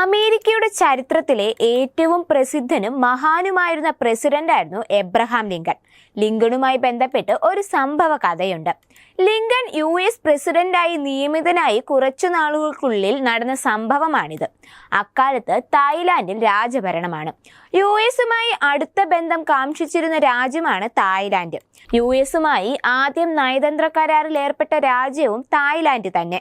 അമേരിക്കയുടെ ചരിത്രത്തിലെ ഏറ്റവും പ്രസിദ്ധനും മഹാനുമായിരുന്ന പ്രസിഡന്റായിരുന്നു എബ്രഹാം ലിങ്കൺ. ലിങ്കണുമായി ബന്ധപ്പെട്ട് ഒരു സംഭവ കഥയുണ്ട്. ലിങ്കൺ യു എസ് പ്രസിഡന്റായി നിയമിതനായി കുറച്ചു നാളുകൾക്കുള്ളിൽ നടന്ന സംഭവമാണിത്. അക്കാലത്ത് തായ്ലാന്റിൽ രാജഭരണമാണ്. യു എസുമായി അടുത്ത ബന്ധം കാക്ഷിച്ചിരുന്ന രാജ്യമാണ് തായ്ലാന്റ് യു എസുമായി ആദ്യം നയതന്ത്ര കരാറിൽ ഏർപ്പെട്ട രാജ്യവും തായ്ലാന്റ് തന്നെ.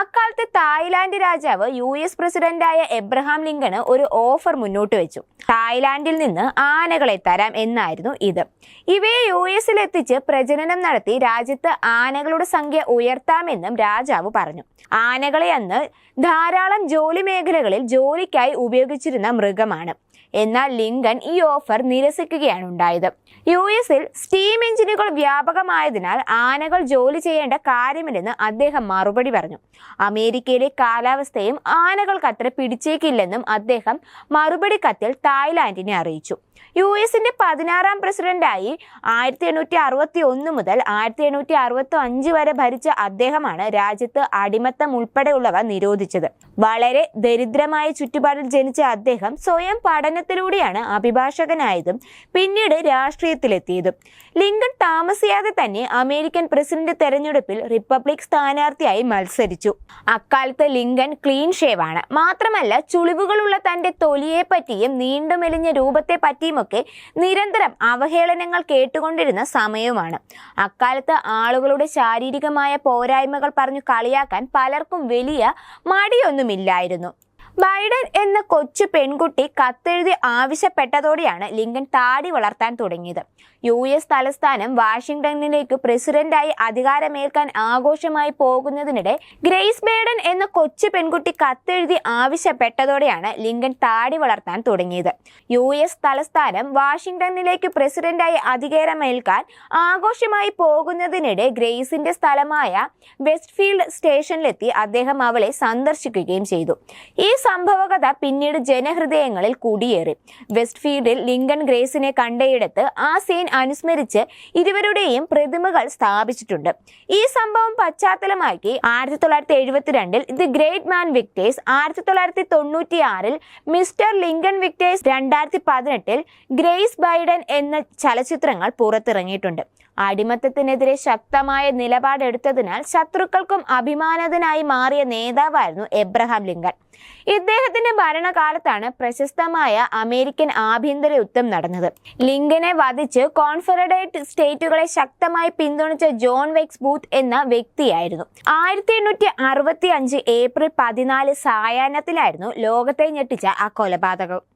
അക്കാലത്ത് തായ്ലാന്റ് രാജാവ് യു എസ് പ്രസിഡന്റായ എബ്രഹാം ലിങ്കണ് ഒരു ഓഫർ മുന്നോട്ട് വെച്ചു. തായ്ലാന്റിൽ നിന്ന് ആനകളെ തരാം എന്നായിരുന്നു ഇത്. ഇവയെ യു എസിൽ എത്തിച്ച് പ്രജനനം നടത്തി രാജ്യത്ത് ആനകളുടെ സംഖ്യ ഉയർത്താമെന്നും രാജാവ് പറഞ്ഞു. ആനകളെ അന്ന് ധാരാളം ജോലി മേഖലകളിൽ ജോലിക്കായി ഉപയോഗിച്ചിരുന്ന മൃഗമാണ്. എന്നാൽ ലിങ്കൺ ഈ ഓഫർ നിരസിക്കുകയാണ് ഉണ്ടായത്. യു എസിൽ സ്റ്റീം എഞ്ചിനുകൾ വ്യാപകമായതിനാൽ ആനകൾ ജോലി ചെയ്യേണ്ട കാര്യമില്ലെന്ന് അദ്ദേഹം മറുപടി പറഞ്ഞു. അമേരിക്കയിലെ കാലാവസ്ഥയും ആനകൾക്ക് അത്ര പിടിച്ചേക്കില്ലെന്നും അദ്ദേഹം മറുപടി കത്തിൽ തായ്ലാന്റിനെ അറിയിച്ചു. യു എസിന്റെ പതിനാറാം പ്രസിഡന്റായി ആയിരത്തി എണ്ണൂറ്റി അറുപത്തി ഒന്ന് മുതൽ ആയിരത്തി എണ്ണൂറ്റി അറുപത്തി അഞ്ച് വരെ ഭരിച്ച അദ്ദേഹമാണ് രാജ്യത്ത് അടിമത്തം ഉൾപ്പെടെയുള്ളവ നിരോധിച്ചത്. വളരെ ദരിദ്രമായ ചുറ്റുപാടിൽ ജനിച്ച അദ്ദേഹം സ്വയം പഠനത്തിലൂടെയാണ് അഭിഭാഷകനായതും പിന്നീട് രാഷ്ട്രീയത്തിലെത്തിയതും. ലിങ്കൺ താമസിയാതെ തന്നെ അമേരിക്കൻ പ്രസിഡന്റ് തെരഞ്ഞെടുപ്പിൽ റിപ്പബ്ലിക് സ്ഥാനാർത്ഥിയായി മത്സരിച്ചു. അക്കാലത്ത് ലിങ്കൻ ക്ലീൻ ഷേവ് ആണ് മാത്രമല്ല ചുളിവുകളുള്ള തന്റെ തൊലിയെ പറ്റിയും നീണ്ടു മെലിഞ്ഞ രൂപത്തെ പറ്റിയുമൊക്കെ നിരന്തരം അവഹേളനങ്ങൾ കേട്ടുകൊണ്ടിരുന്ന സമയവുമാണ്. അക്കാലത്ത് ആളുകളുടെ ശാരീരികമായ പോരായ്മകൾ പറഞ്ഞു കളിയാക്കാൻ പലർക്കും വലിയ മടിയൊന്നുമില്ലായിരുന്നു. ബൈഡൻ എന്ന കൊച്ചു പെൺകുട്ടി കത്തെഴുതി ആവശ്യപ്പെട്ടതോടെയാണ് ലിങ്കൻ താടി വളർത്താൻ തുടങ്ങിയത്. യു എസ് തലസ്ഥാനം വാഷിംഗ്ടണിലേക്ക് പ്രസിഡന്റായി അധികാരമേൽക്കാൻ ആഘോഷമായി പോകുന്നതിനിടെ ഗ്രേസ് ബൈഡൻ എന്ന കൊച്ചു പെൺകുട്ടി കത്തെഴുതി ആവശ്യപ്പെട്ടതോടെയാണ് ലിങ്കൻ താടി വളർത്താൻ തുടങ്ങിയത്. യു എസ് തലസ്ഥാനം വാഷിംഗ്ടണിലേക്ക് പ്രസിഡന്റായി അധികാരമേൽക്കാൻ ആഘോഷമായി പോകുന്നതിനിടെ ഗ്രേസിന്റെ സ്ഥലമായ വെസ്റ്റ്ഫീൽഡ് സ്റ്റേഷനിലെത്തി അദ്ദേഹം അവളെ സന്ദർശിക്കുകയും ചെയ്തു. ഈ സംഭവകഥ പിന്നീട് ജനഹൃദയങ്ങളിൽ കുടിയേറി. വെസ്റ്റ്ഫീൽഡിൽ ലിങ്കൺ ഗ്രേസിനെ കണ്ടയിടത്ത് ആ സീൻ അനുസ്മരിച്ച് ഇരുവരുടെയും പ്രതിമകൾ സ്ഥാപിച്ചിട്ടുണ്ട്. ഈ സംഭവം പശ്ചാത്തലമാക്കി ആയിരത്തി തൊള്ളായിരത്തി എഴുപത്തിരണ്ടിൽ ദി ഗ്രേറ്റ് മാൻ വിക്ടേഴ്സ് ആയിരത്തി തൊള്ളായിരത്തി തൊണ്ണൂറ്റി ആറിൽ മിസ്റ്റർ ലിങ്കൺ വിക്ടേഴ്സ് രണ്ടായിരത്തി പതിനെട്ടിൽ ഗ്രേസ് ബൈഡൻ എന്ന ചലച്ചിത്രങ്ങൾ പുറത്തിറങ്ങിയിട്ടുണ്ട്. അടിമത്തത്തിനെതിരെ ശക്തമായ നിലപാടെടുത്തതിനാൽ ശത്രുക്കൾക്കും അഭിമാനത്തിനായി മാറിയ നേതാവായിരുന്നു എബ്രഹാം ലിങ്കൺ ഇദ്ദേഹത്തിന്റെ ഭരണകാലത്താണ് പ്രശസ്തമായ അമേരിക്കൻ ആഭ്യന്തര യുദ്ധം നടന്നത്. ലിങ്കനെ വധിച്ച് കോൺഫെഡറേറ്റ് സ്റ്റേറ്റുകളെ ശക്തമായി പിന്തുണച്ച ജോൺ വെക്സ് ബൂത്ത് എന്ന വ്യക്തിയായിരുന്നു. ആയിരത്തി എണ്ണൂറ്റി അറുപത്തി അഞ്ച് ഏപ്രിൽ പതിനാല് സായാഹ്നത്തിലായിരുന്നു ലോകത്തെ ഞെട്ടിച്ച ആ കൊലപാതകം.